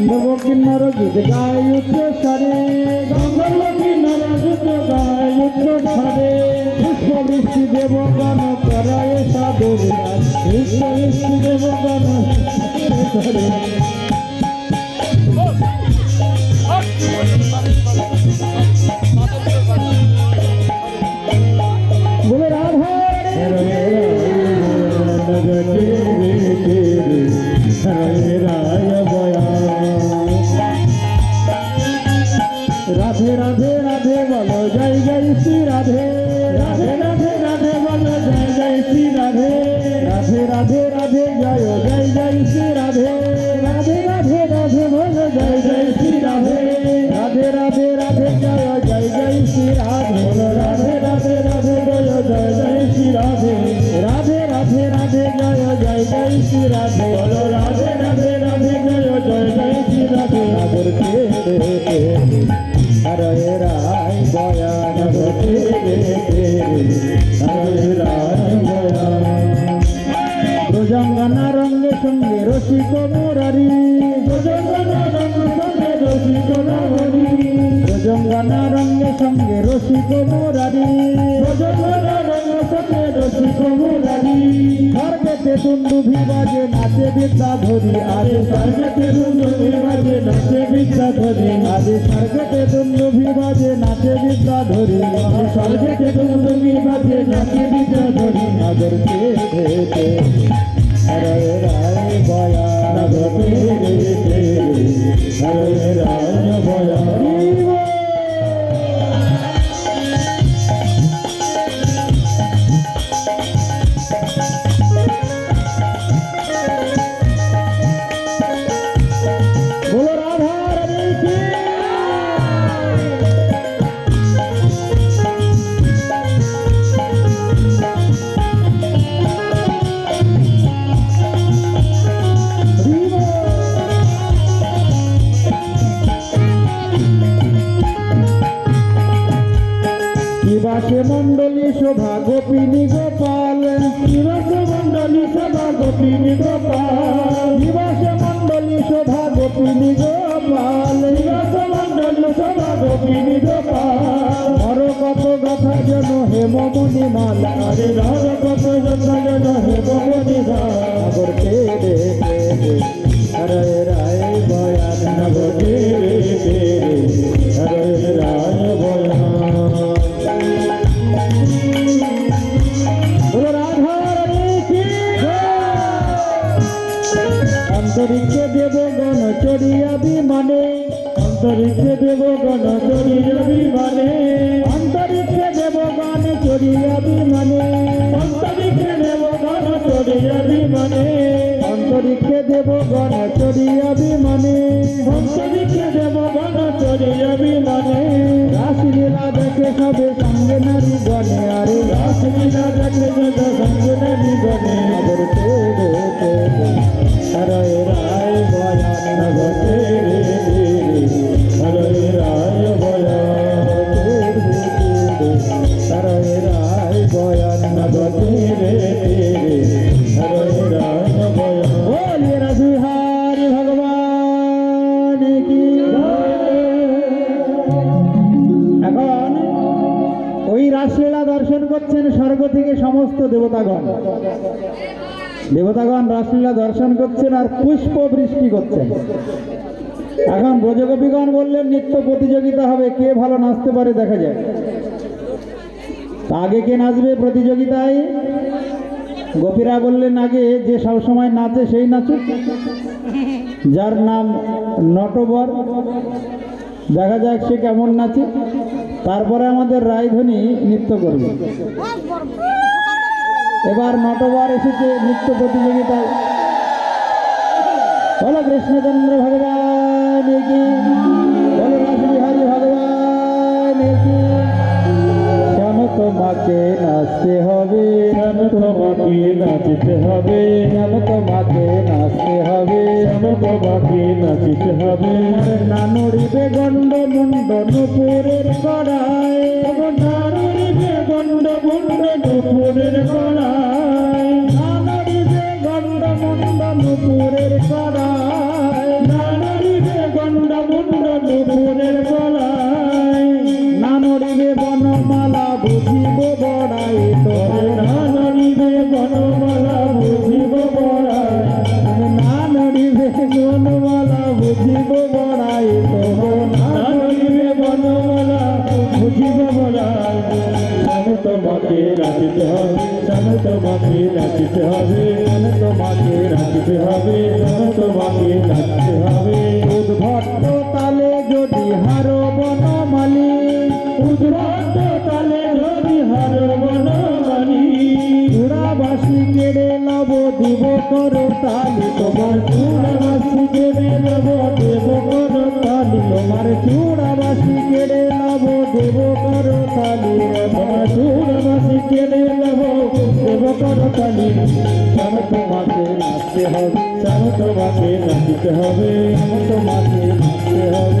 গন্ধর্ব কিন্নর গীত গায় উচ্চ স্বরে গন্ধর্ব কিন্নর গীত গায় উচ্চ স্বরে পুষ্প বৃষ্টি দেবগণ করায় সাধুর রাজ পুষ্প বৃষ্টি দেবগণ করে জয় জয় জয় শ্রী রাধে রাধে রাধে রাধে বলো জয় জয় শ্রী রাধে রাধে রাধে রাধে জয় জয় জয় শ্রী রাধে বলো রাধে রাধে রাধে জয় জয় জয় শ্রী রাধে রাধে রাধে রাধে জয় জয় জয় শ্রী রাধে বলো রাধে রাধে রাধে জয় জয় জয় শ্রী রাধে রাধের কে হরে রায় স্বর্গেতে তুন্দু ভিবাজে নাচে বিদ্যা ধরি আরে স্বর্গেতে তুন্দু ভিবাজে নাচে বিদ্যা ধরি আরে স্বর্গেতে তুন্দু ভিবাজে নাচে বিদ্যা ধরি আরে স্বর্গেতে তুন্দু ভিবাজে নাচে বিদ্যা ধরি নাগর কে কে হরে রায় বয়ান ভক্তি হরে রায় অন্তরিক্ষে দেবগণ চড়িয়া বিমানে অন্তরিক্ষে দেবগণ চড়িয়া বিমানে অন্তরিক্ষে দেবগণ চড়িয়া বিমানে অন্তরিক্ষে দেবগণ চড়িয়া বিমানে অন্তরিক্ষে দেবগণ চড়িয়া বিমানে রাসলীলা দেখে সবে সঙ্গে নারী গণে। রাসলীলা দর্শন করছেন স্বর্গ থেকে সমস্ত দেবতাগণ। দেবতাগণ রাসলীলা দর্শন করছেন আর পুষ্প বৃষ্টি করছেন। এখন ব্রজগোপীগণ বললেন, নিত্য প্রতিযোগিতা হবে, কে ভালো নাচতে পারে দেখা যায় আগে কে নাচবে প্রতিযোগিতায়? গোপীরা বললেন, আগে যে সবসময় নাচে সেই নাচুক। যার নাম নটবর। দেখা যাক সে কেমন নাচে। তারপরে আমাদের রায়ধনী নৃত্য করবে। এবার নটবর এসেছে নৃত্য প্রতিযোগিতায়। বলো কৃষ্ণচন্দ্র ভগবান। তোমাকে নাচতে হবে কেন তোমাকে নাচতে হবে কেন তোমাকে নাচতে হবে কেন তোমাকে নাচতে হবে না নড়িবে গণ্ড মুন্ড নুপুরের কড়ায় না নড়িবে গণ্ড মুন্ড নুপুরের কড়ায় না নড়িবে মুন্ড নুপুরের জীবনায় আমি তোমাকে রাখিতে হবে আমি তোমাকে রাখিতে হবে। মেলাব, দিব করো তালি। তোমার চূড়া বাসি কেড়ে নেব দেব করো তালি। তোমার চূড়া বাসি কেড়ে নেব দেব করো তালি। তোমার চূড়া কেড়ে নেব দেব করো তালি। কেন তোমাকে নাচতে হবে কেন তোমাকে নাচতে হবে কেন তোমাকে নাচতে হবে।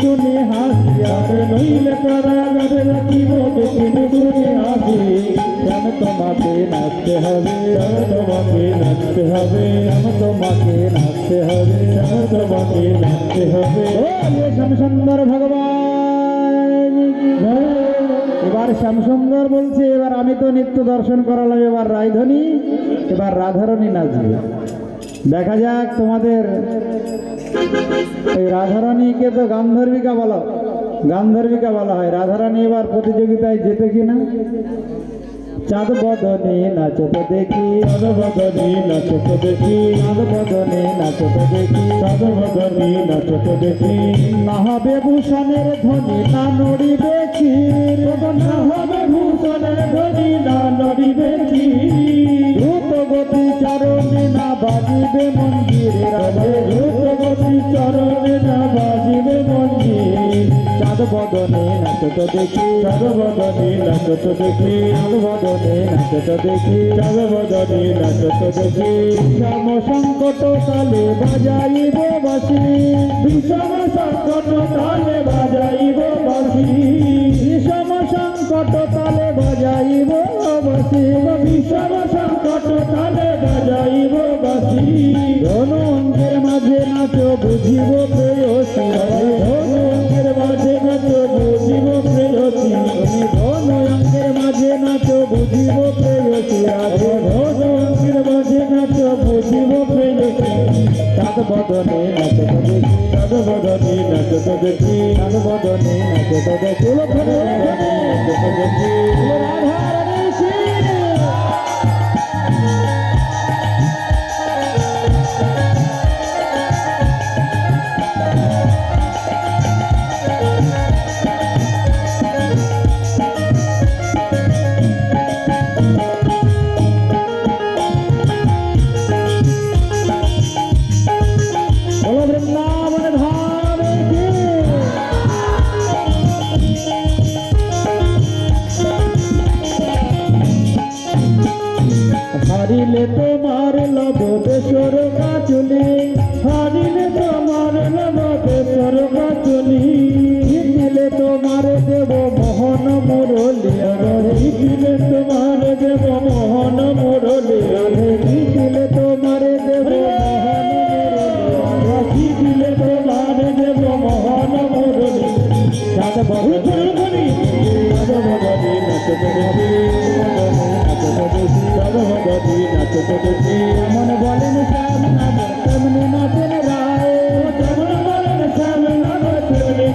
শুনে হাসি আর নইলে কারাগারে রাখিব শুনে শুনে হাসি কেন তোমাকে নাচতে হবে? তোমাকে নাচতে হবে? আমি তোমাকে নাচতে হবে? তোমাকে নাচতে হবে? শ্যামসুন্দর ভগবান। এবার শ্যামসুন্দর বলছে, এবার আমি তো নিত্য দর্শন করালাম, এবার রায়ধনী এবার রাধারণী নাচবে। দেখা যাক তোমাদের এই রাধারানীকে তো গান্ধর্বিকা বলা। গান্ধর্বিকা বলা হয়। রাধারানী এবার প্রতিযোগিতায় যেতে কিনা? চাঁদ বদনে নাচতে দেখি। চাঁদ বদনে নাচতে দেখি। চাঁদ বদনে নাচতে দেখি। চাঁদ বদনে নাচতে দেখি। না হবে ভূষণের ধ্বনি না নড়িবে চির না হবে ভূষণের ধ্বনি না নড়িবে চির দ্রুত গতি চারণে না বাজিবে মন নাচত দেখি সর্বদনে নাচত দেখি সর্বদনে নাচত দেখি সর্বদনে নাচত দেখি বিষম সংকট কালে বাজাইব বাসি বিষম সংকট কালে বাজাইব বাসি বিষম সংকট দেখো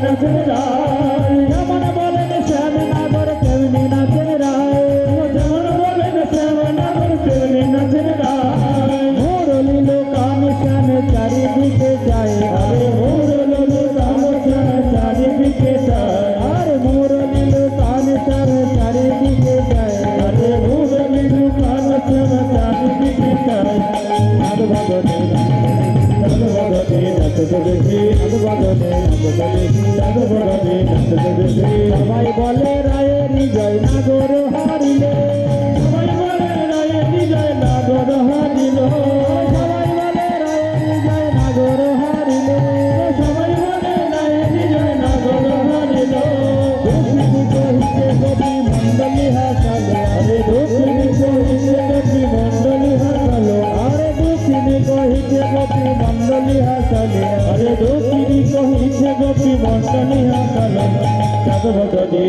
Đầm.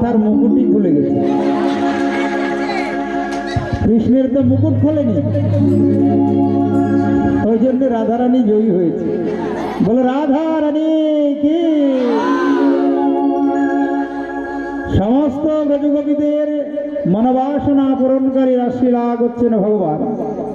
মাথার মুকুটই খুলে গেছে। কৃষ্ণের তো মুকুট খোলেনি। ওই জন্য রাধারানী জয়ী হয়েছে। বলো, রাধারানী, কি? সমস্ত ব্রজগোপীদের মনোবাসনা পূরণকারী রাশি লাভ হচ্ছেন ভগবান।